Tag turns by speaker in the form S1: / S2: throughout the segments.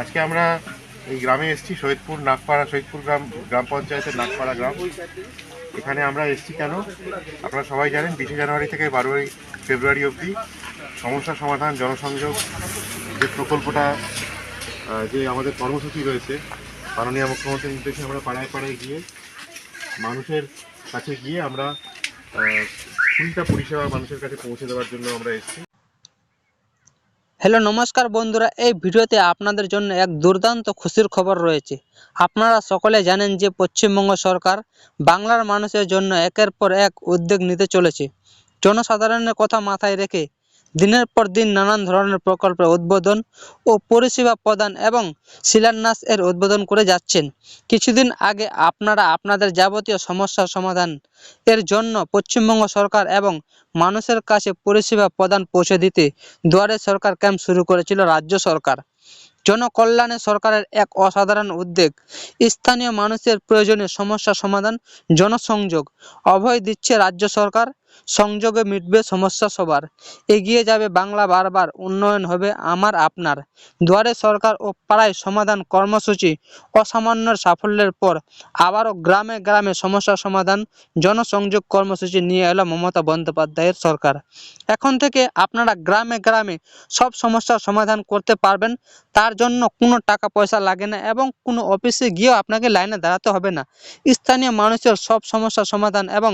S1: আজকে আমরা এই গ্রামে এসেছি শহীদপুর নাগপাড়া শহীদপুর গ্রাম গ্রাম পঞ্চায়েতের নাগপাড়া গ্রাম। এখানে আমরা এসেছি কেন? আপনারা সবাই জানেন, বিশে জানুয়ারি থেকে বারোই ফেব্রুয়ারি অবধি সমস্যা সমাধান, জনসংযোগ যে প্রকল্পটা যে আমাদের কর্মসূচি রয়েছে, মাননীয় মুখ্যমন্ত্রীর নির্দেশে আমরা পাড়ায় পাড়ায় গিয়ে মানুষের কাছে গিয়ে আমরা কুড়িটা পরিষেবা মানুষের কাছে পৌঁছে দেওয়ার জন্য আমরা এসেছি।
S2: হ্যালো, নমস্কার বন্ধুরা। এই ভিডিওতে আপনাদের জন্য এক দুর্দান্ত খুশির খবর রয়েছে। আপনারা সকলে জানেন যে পশ্চিমবঙ্গ সরকার বাংলার মানুষের জন্য একের পর এক উদ্যোগ নিতে চলেছে। জনসাধারণের কথা মাথায় রেখে দিনের পর দিন নানান ধরনের প্রকল্পের উদ্বোধন ও পরিষেবা প্রদান এবং শিলান্যাস এর উদ্বোধন করে যাচ্ছেন। কিছুদিন আগে আপনারা আপনাদের যাবতীয় সমস্যার সমাধান এর জন্য পশ্চিমবঙ্গ সরকার এবং মানুষের কাছে পরিষেবা প্রদান পৌঁছে দিতে দুয়ারে সরকার ক্যাম্প শুরু করেছিল রাজ্য সরকার। জনকল্যাণে সরকারের এক অসাধারণ উদ্যোগ, স্থানীয় মানুষের প্রয়োজনীয় সমস্যা সমাধান, জনসংযোগ অভয় দিচ্ছে রাজ্য সরকার সংযোগে মিটবে সমস্যা সবার। এগিয়ে যাবে বাংলা বারবার, উন্নয়ন হবে আমার আপনার। দুয়ারে সরকার ও পাড়ায় সমাধান কর্মসূচি অসামান্য সাফল্যের পর আবারও গ্রামে গ্রামে সমস্যা সমাধান, জনসংযোগ কর্মসূচি নিয়ে এলো মমতা বন্দ্যোপাধ্যায়ের সরকার। এখন থেকে আপনারা গ্রামে গ্রামে সব সমস্যার সমাধান করতে পারবেন, তার জন্য কোনো টাকা পয়সা লাগে না এবং কোনো অফিসে গিয়েও আপনাকে লাইনে দাঁড়াতে হবে না। স্থানীয় মানুষের সব সমস্যার সমাধান এবং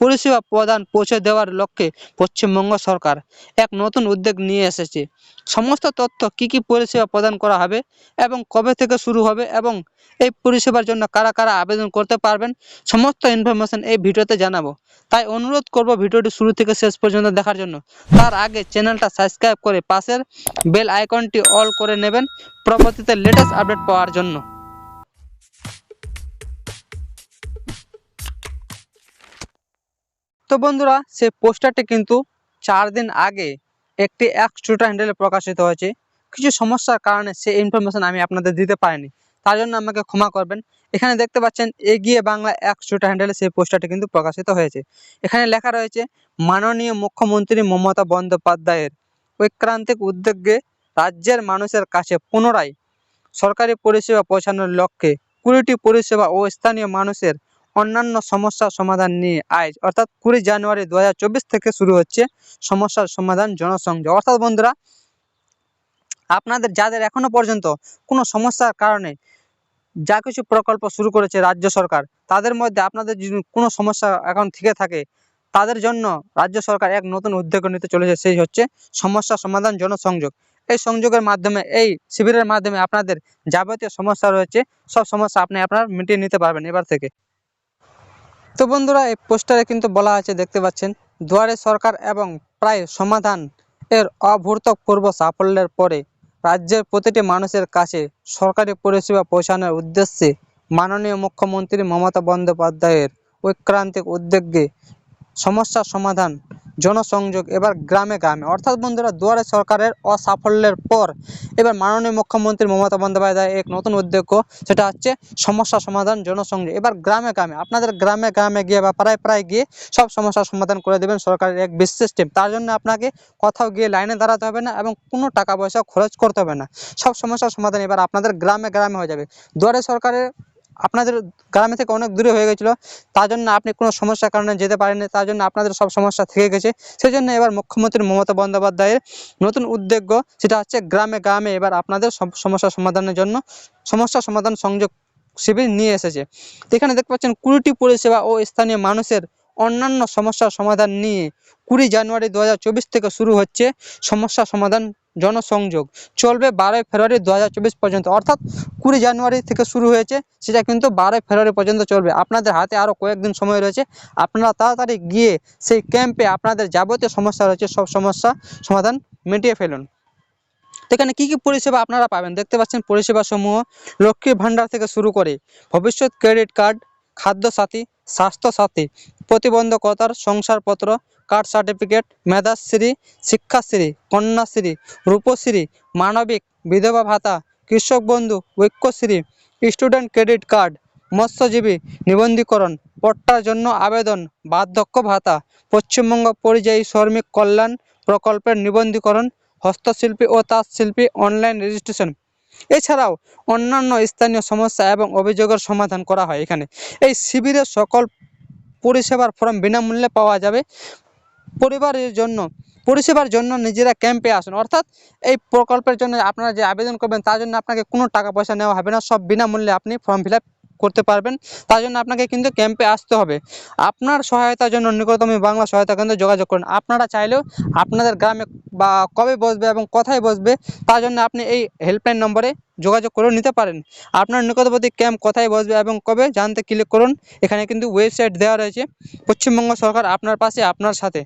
S2: পরিষেবা প্রদান পৌঁছে দেওয়ার লক্ষ্যে পশ্চিমবঙ্গ সরকার এক নতুন উদ্যোগ নিয়ে এসেছে। সমস্ত তথ্য কি কি পরিষেবা প্রদান করা হবে এবং কবে থেকে শুরু হবে এবং এই পরিষেবার জন্য কারা কারা আবেদন করতে পারবেন, সমস্ত ইনফরমেশন এই ভিডিওতে জানাব। তাই অনুরোধ করব ভিডিওটি শুরু থেকে শেষ পর্যন্ত দেখার জন্য। তার আগে চ্যানেলটা সাবস্ক্রাইব করে পাশের বেল আইকনটি অল করে নেবেন। পরবর্তীতে লেটেস্ট আপডেট পাওয়ার জন্য। তো বন্ধুরা সে পোস্টারটি কিন্তু চার দিন আগে একটি এক স্টুডেন্ট হ্যান্ডেলে প্রকাশিত হয়েছে। কিছু সমস্যার কারণে সেই ইনফরমেশন আমি আপনাদের দিতে পারিনি। তার জন্য আমাকে ক্ষমা করবেন। এখানে দেখতে পাচ্ছেন, এগিয়ে বাংলা এক স্টুডেন্ট হ্যান্ডেলে সেই পোস্টারটি কিন্তু প্রকাশিত হয়েছে। এখানে লেখা রয়েছে, মাননীয় মুখ্যমন্ত্রী মমতা বন্দ্যোপাধ্যায়ের ঐক্রান্তিক উদ্যোগে রাজ্যের মানুষের কাছে পুনরায় সরকারি পরিষেবা পৌঁছানোর লক্ষ্যে কুড়িটি পরিষেবা ও স্থানীয় মানুষের অন্যান্য সমস্যার সমাধান নিয়ে আজ অর্থাৎ কুড়ি জানুয়ারি দু হাজার চব্বিশ থেকে শুরু হচ্ছে সমস্যার সমাধান জনসংযোগ। অর্থাৎ বন্ধুরা, আপনাদের, যাদের এখনও পর্যন্ত কোনো সমস্যার কারণে যা কিছু প্রকল্প শুরু করেছে রাজ্য সরকার, তাদের মধ্যে আপনাদের কোনো সমস্যা এখন থেকে থাকে, তাদের জন্য রাজ্য সরকার এক নতুন উদ্যোগ নিতে চলেছে, সেই হচ্ছে সমস্যা সমাধান জনসংযোগ। এই সংযোগের মাধ্যমে, এই শিবিরের মাধ্যমে আপনাদের যাবতীয় সমস্যা রয়েছে, সব সমস্যা আপনি আপনার মিটিয়ে নিতে পারবেন এবার থেকে। তো বন্ধুরা, এই পোস্টারে কিন্তু বলা আছে, দেখতে পাচ্ছেন, দুয়ারে সরকার এবং প্রায় সমাধান এর অভূতপূর্ব সাফল্যের পরে রাজ্যের প্রতিটি মানুষের কাছে সরকারি পরিষেবা পৌঁছানোর উদ্দেশ্যে মাননীয় মুখ্যমন্ত্রী মমতা বন্দ্যোপাধ্যায়ের ঐক্রান্তিক উদ্যোগে সমস্যা সমাধান জনসংযোগ এবার গ্রামে গ্রামে। অর্থাৎ বন্ধুরা, দুয়ারে সরকারের অসাফল্যের পর এবার মাননীয় মুখ্যমন্ত্রী মমতা বন্দ্যোপাধ্যায় এক নতুন উদ্যোগ সেটা হচ্ছে সমস্যা সমাধান জনসংযোগ। এবার গ্রামে গ্রামে, আপনাদের গ্রামে গ্রামে গিয়ে বা প্রায় প্রায় গিয়ে সব সমস্যার সমাধান করে দেবেন সরকারের এক বিশেষ টিম তার জন্য আপনাকে কোথাও গিয়ে লাইনে দাঁড়াতে হবে না এবং কোনো টাকা পয়সা খরচ করতে হবে না। সব সমস্যার সমাধান এবার আপনাদের গ্রামে গ্রামে হয়ে যাবে। দুয়ারে সরকারের আপনাদের গ্রামে থেকে অনেক দূরে হয়ে গেছিল। তার জন্য আপনি কোনো সমস্যার কারণে যেতে পারেননি। তার জন্য আপনাদের সব সমস্যা থেকে গেছে। সেই জন্য এবার মুখ্যমন্ত্রী মমতা বন্দ্যোপাধ্যায়ের নতুন উদ্যোগ সেটা হচ্ছে গ্রামে গ্রামে এবার আপনাদের সব সমস্যা সমাধানের জন্য সমস্যা সমাধান সংযোগ শিবির নিয়ে এসেছে। এখানে দেখতে পাচ্ছেন কুড়িটি পরিষেবা ও স্থানীয় মানুষের অন্যান্য সমস্যার সমাধান নিয়ে কুড়ি জানুয়ারি দু হাজার চব্বিশ থেকে শুরু হচ্ছে। সমস্যা সমাধান জনসংযোগ। চলবে বারোই ফেব্রুয়ারি দু হাজার চব্বিশ পর্যন্ত। অর্থাৎ কুড়ি জানুয়ারি থেকে শুরু হয়েছে, সেটা কিন্তু বারোই ফেব্রুয়ারি পর্যন্ত চলবে। আপনাদের হাতে আরও কয়েকদিন সময় রয়েছে। আপনারা তাড়াতাড়ি গিয়ে সেই ক্যাম্পে আপনাদের যাবতীয় সমস্যা রয়েছে, সব সমস্যা সমাধান মিটিয়ে ফেলুন। তো এখানে কী কী পরিষেবা আপনারা পাবেন? দেখতে পাচ্ছেন পরিষেবা সমূহ লক্ষ্মীর ভাণ্ডার থেকে শুরু করে ভবিষ্যৎ ক্রেডিট কার্ড খাদ্য সাথী স্বাস্থ্য সাথী প্রতিবন্ধকতার শংসাপত্র কার্ড সার্টিফিকেট, মেধাশ্রী, শিক্ষাশ্রী, কন্যাশ্রী, রূপশ্রী, মানবিক, বিধবা ভাতা, কৃষক বন্ধু, ঐক্যশ্রী, স্টুডেন্ট ক্রেডিট কার্ড, মৎস্যজীবী, নিবন্ধীকরণ, পট্টার জন্য আবেদন, বার্ধক্য ভাতা, পশ্চিমবঙ্গ পরিযায়ী শ্রমিক কল্যাণ প্রকল্পের নিবন্ধীকরণ, হস্তশিল্পী ও তাঁত শিল্পী অনলাইন রেজিস্ট্রেশন। এছাড়াও অন্যান্য স্থানীয় সমস্যা এবং অভিযোগের সমাধান করা হয় এখানে। এই শিবিরের সকল পরিষেবার ফর্ম বিনামূল্যে পাওয়া যাবে। পরিবারের জন্য, পরিষেবার জন্য নিজেরা ক্যাম্পে আসুন। অর্থাৎ এই প্রকল্পের জন্য আপনারা যে আবেদন করবেন, তার জন্য আপনাকে কোনো টাকা পয়সা নেওয়া হবে না। সব বিনামূল্যে আপনি ফর্ম ফিল করতে পারবেন। তার জন্য আপনাকে কিন্তু ক্যাম্পে আসতে হবে। আপনার সহায়তার জন্য নিকটতম বাংলা সহায়তা কেন্দ্রে যোগাযোগ করুন। আপনারা চাইলেও আপনাদের গ্রামে বা কবে বসবে এবং কোথায় বসবে, তার জন্য আপনি এই হেল্পলাইন নম্বরে যোগাযোগ করে নিতে পারেন। আপনার নিকটবর্তী ক্যাম্প কোথায় বসবে এবং কবে, জানতে ক্লিক করুন। এখানে কিন্তু ওয়েবসাইট দেওয়া রয়েছে। পশ্চিমবঙ্গ সরকার আপনার পাশে, আপনার সাথে।